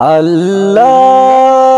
আল্লাহ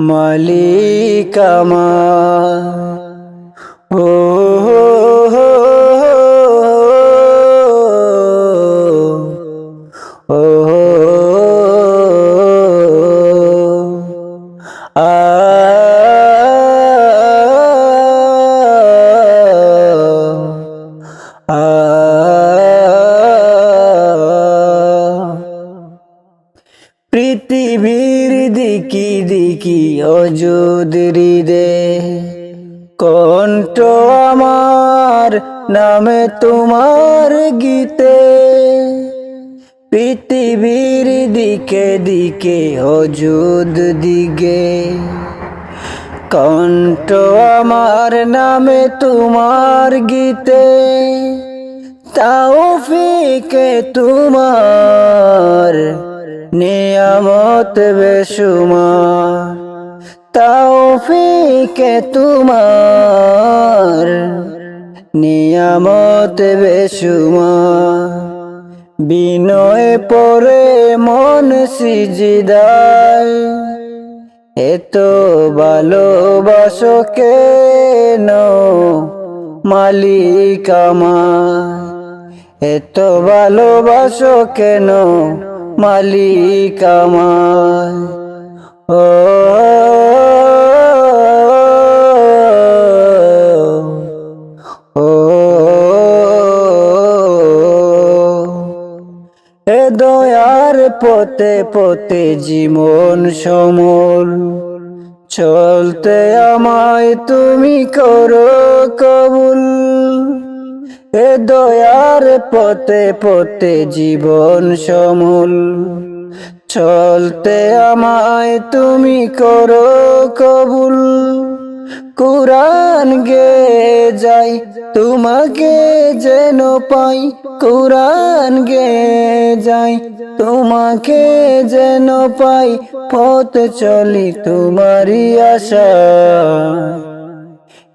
মালিক আমার। ও পৃথিবীর দিকি দিকি অযুদ হৃদে কণ্ঠ আমার নামে তোমার গীতে। পৃথিবীর দিকে দিকে অযুদ দিগে। কণ্ঠ আমার নামে তোমার গীতে। তাও ফিকে তোমার নিয়ামত বেশুমার তাও ফিকে তোমার। নিয়ামত বেশুমার, বিনয় পরে মন সিজিদায়। এত ভালোবাসো কেন মালিক আমার? এত ভালোবাসো কেন মালিক ও। এ দয়ার পথে পথে জীবন সমল। চলতে আমায় তুমি করো কবুল। এ দয়ার পথে পথে জীবন সমল। চলতে আমায় তুমি করো কবুল। কুরআন গে যাই, তোমাকে যেন পাই। কুরআন গে যাই, তোমাকে যেন পাই। পথ চলি তোমারই আশা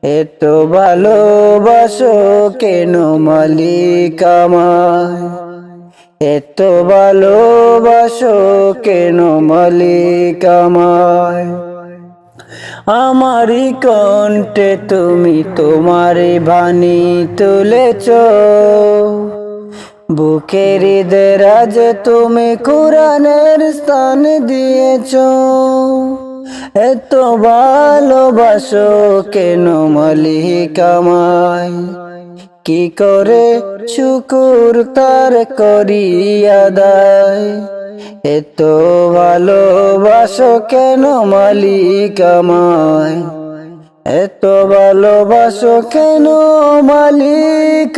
এত ভালোবাসো কেন মালিক আমায়? এত ভালোবাসো কেন মালিক আমায়? কণ্ঠে তুমি তোমারই বাণী তুলেছ। বুকের দেরাজ তুমি কোরআনের স্থান দিয়েছ। এত ভালোবাসো কেন মালিক কি করে শুকুর তার করিয়া দায়? এত ভালোবাসো কেন মালিক এত ভালোবাসো কেন মালিক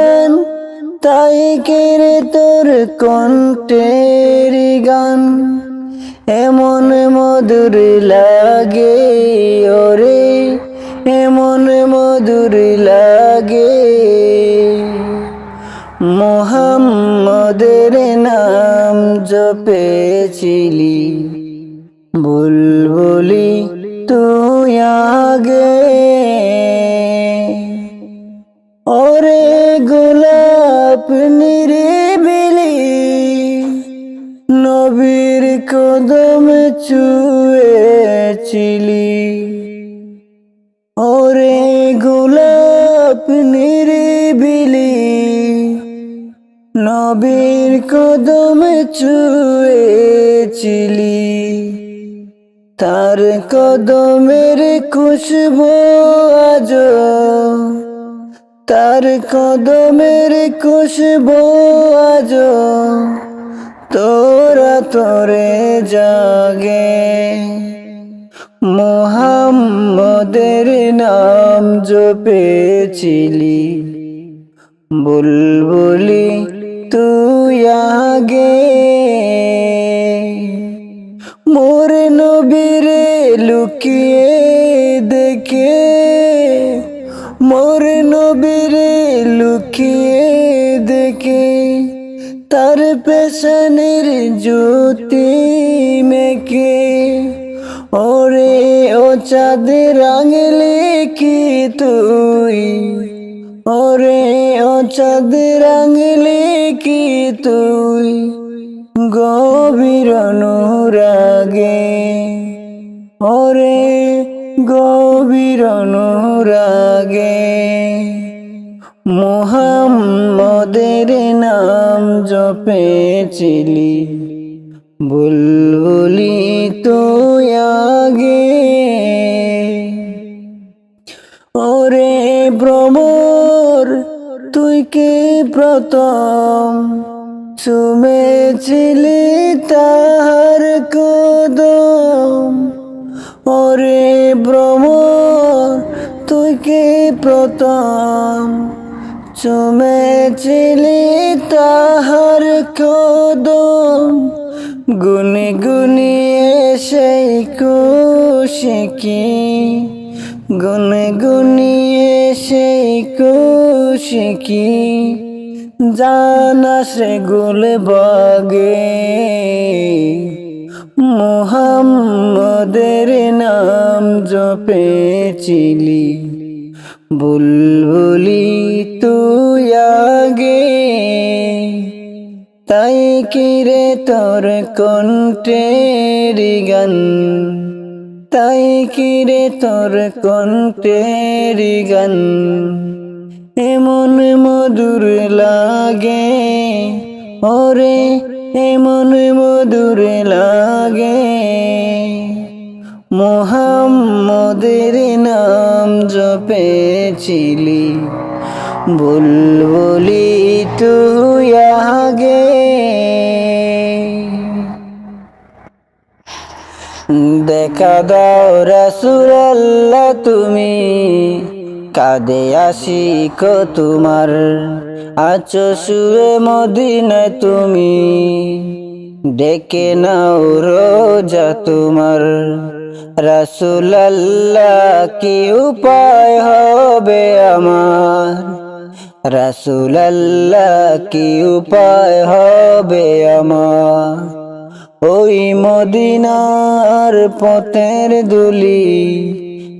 তাই কেরে তোর কণ্ঠের গান, এমন মধুর লাগে ওরে, এমন মধুর লাগে। মোহাম্মদের নাম জপেছিলি বুলবুল ওরে গোলাপ নিরিবিলি, নবীর কদম চুয়েছিলি ওরে গোলাপ নিরিবিলি, নবীর কদম চুয়েছিলি তার কদমের খুশবু আজ তার কদমের খুশবু আজ তোরা তোরে জাগে। মোহাম্মদের নাম জপেছিলি, বুলবুলি তুই আগে। মোর নবীরে লুকিয়ে পেছনের জ্যোতি মেকে ওরে ও চাঁদের আঙলে কি তুই। ওরে ও চাঁদের আঙলে কি তুই। গভীর অনুরাগে। ওরে গভীর অনুরাগে। মোহাম্মদের জপেছিলি বুলবুলি তুই আগে। ওরে ভ্রমর, তুই কি প্রথম? চুমেছিলি তাহার কদম। ওরে ভ্রমর, তুই কে প্রথম? চুমেছিলি তাহার কদম। গুনে গুনিয়ে সেই কুশিকি গুনে গুনিয়ে সেই কুশিকি জানা সে গুল বাগে। মুহাম্মদের নাম জপেছিলি বুলবুলি তাই কিরে তোর কণ্ঠের গান? তাই কিরে তোর কণ্ঠের গান? এমন মধুর লাগে, ওরে এমন মধুর লাগে। মোহাম্মদের নাম জপেছিলি, বুলবুলি তুই আগে। দেখা দাও রসুল্লাহ তুমি। কাদে কো তোমার। আছো শুয়ে মদিনায় তুমি। ডেকে নাও রোজা তোমার। রসুল্লাহ কি উপায় হবে আমার? রসুল্লাহ কি উপায় হবে আমার। ওই মদিনার পথের দুলি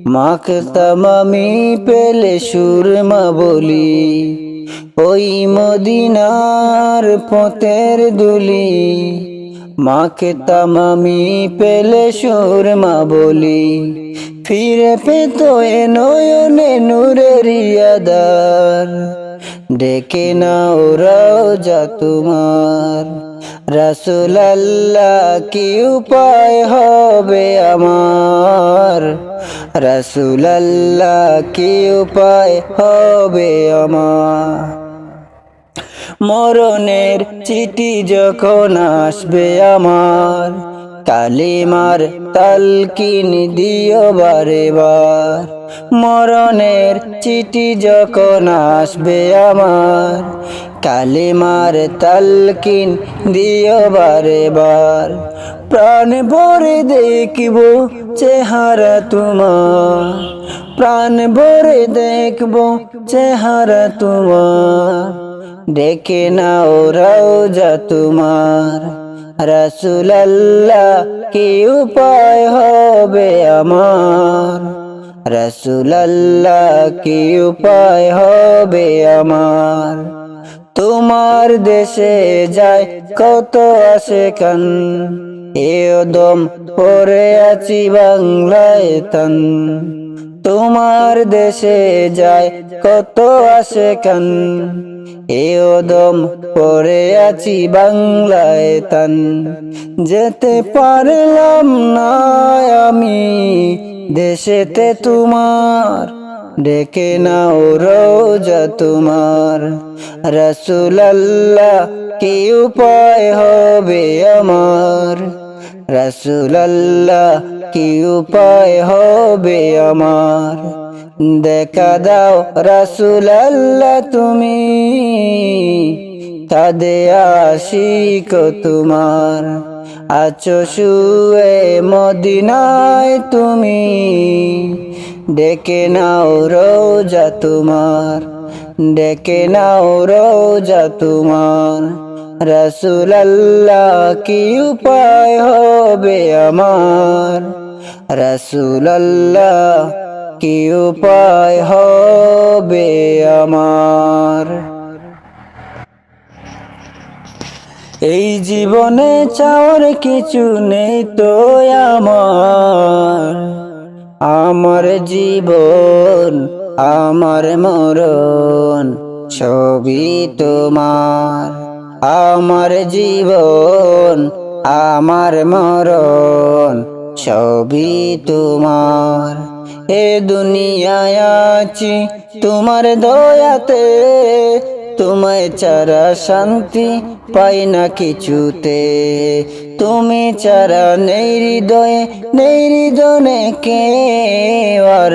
মাখতাম আমি পেলে সুরমা বলি। ওই মদিনার পথের দুলি মাখতাম আমি পেলে সুরমা বলি। ফিরে পেতো এ নয়নে নূরের ইয়াদার ডেকে নাও রোজা তোমার। রসুল্লাহ কি উপায় হবে আমার? রসুল্লাহ কি উপায় হবে আমার? মরণের চিঠি যখন আসবে আমার, কালিমার তালকিন দিও বারে বার মরণের চিঠি যখন আসবে আমার, কালিমার তালকিন দিও বারে বার প্রাণ ভরে দেখিব চেহারা তোমার, প্রাণ ভরে দেখব চেহারা তোমার। ডেকে নাও রওজা তোমার, রসুলাল্লাহ কি উপায় হবে আমার? রসুলাল্লাহ কি উপায় হবে আমার। তোমার দেশে যায় কত আসে কান এদম পরে আছি বাংলায় তান তোমার দেশে যায় কত আসে কান এদম পরে আছি বাংলায় তান যেতে পারলাম না আমি। দেশেতে তোমার, ডেকে নাও রোজা তোমার। রসুলাল্লাহ, কি উপায় হবে আমার? রসুলাল্লাহ, কি উপায় হবে আমার? দেখা দাও রসুলাল্লাহ তুমি কাদে আশিক তোমার। আছো শুয়ে মদিনায় তুমি। ডেকে নাও রোজা তোমার, ডেকে নাও রোজা তোমার। রসুলাল্লাহ কি উপায় হবে আমার? রসুলাল্লাহ কি উপায় হবে আমার? এই জীবনে চাওয়ার কিছু নেই তো আমার। আমার জীবন, আমার মরণ ছবি তোমার। আমার জীবন, আমার মরণ ছবি তোমার। এ দুনিয়ায় আছি, তোমার দয়াতে, তোমায় চারা শান্তি পাই না কিছুতে। তুমি চারা নেই হৃদয়ে, নেই হৃদনে কে আর।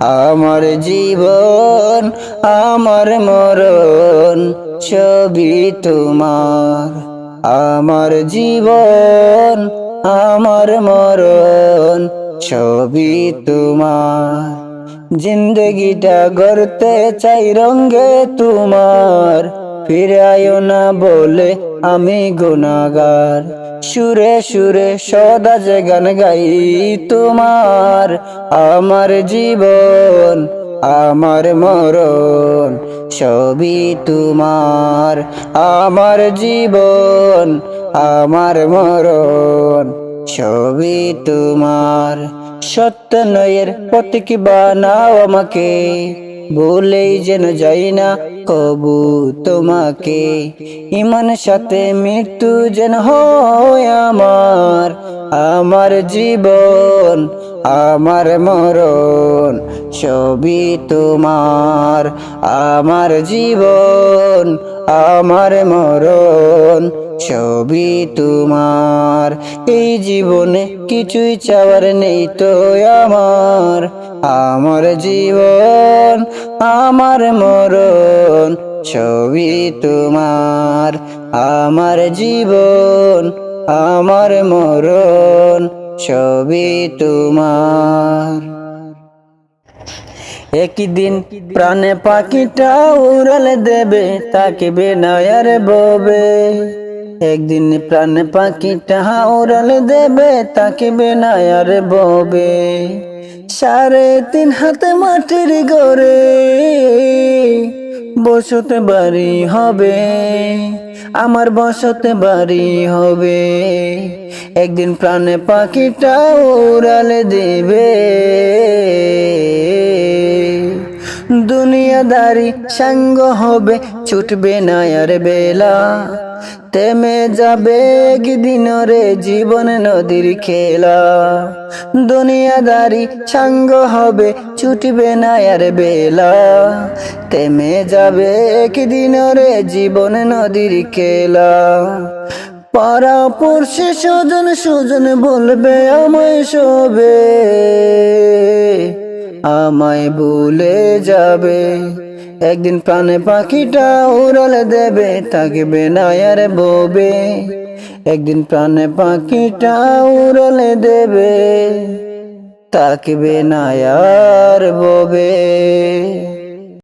আমার জীবন, আমার মরণ, ছবি তোমার। আমার জীবন, আমার মরণ, ছবি তোমার। জিন্দগিটা গড়তে চাই রঙ্গে তোমার। ফিরায়ও না বলে আমি গুনাগার। সুরে সুরে সদা যে গান গাই তোমার। আমার জীবন, আমার মরণ, সবই তোমার। আমার জীবন, আমার মরণ, সবই তোমার। সত্য নয়ের প্রতীক বানাও আমাকে। বলেই যেন যাই না, কবু তোমাকে। ইমান সাথে মৃত্যু যেন হয় আমার আমার জীবন, আমার মরণ, সবই তোমার। আমার জীবন, আমার মরণ ছবি তোমার। এই জীবনে কিছুই চাওয়ার নেই তো আমার। আমার জীবন, আমার মরণ, ছবি তোমার। আমার জীবন, আমার মরণ, ছবি তোমার। একদিন প্রাণে পাখিটা উড়াল দেবে, তাকে বেনায়ার ববে। একদিন প্রাণে পাখিটা উড়াল দেবে, তাকে বেনায়ার ববে। সাড়ে তিন হাতে মাটির গড়ে বসতে বাড়ি হবে, আমার বসতে বাড়ি হবে। একদিন প্রাণে পাখিটা উড়ালে দেবে। দুনিয়াদারি সাঙ্গ হবে, ছুটবে না আর বেলা। তেমে যাবে একদিন রে জীবন নদীর খেলা। দুনিয়াদারি সাঙ্গ হবে, ছুটবে না আর বেলা। তেমে যাবে একদিন রে জীবন নদীর খেলা। পাড়া পড়ছে সজন সজন বলবে আমায় শোবে, আমায় ভুলে যাবে। একদিন প্রাণে পাখিটা উড়াল দেবে, থাকবে না আর ববে। একদিন প্রাণে পাখিটা উড়ালে দেবে, থাকবে না আর ববে।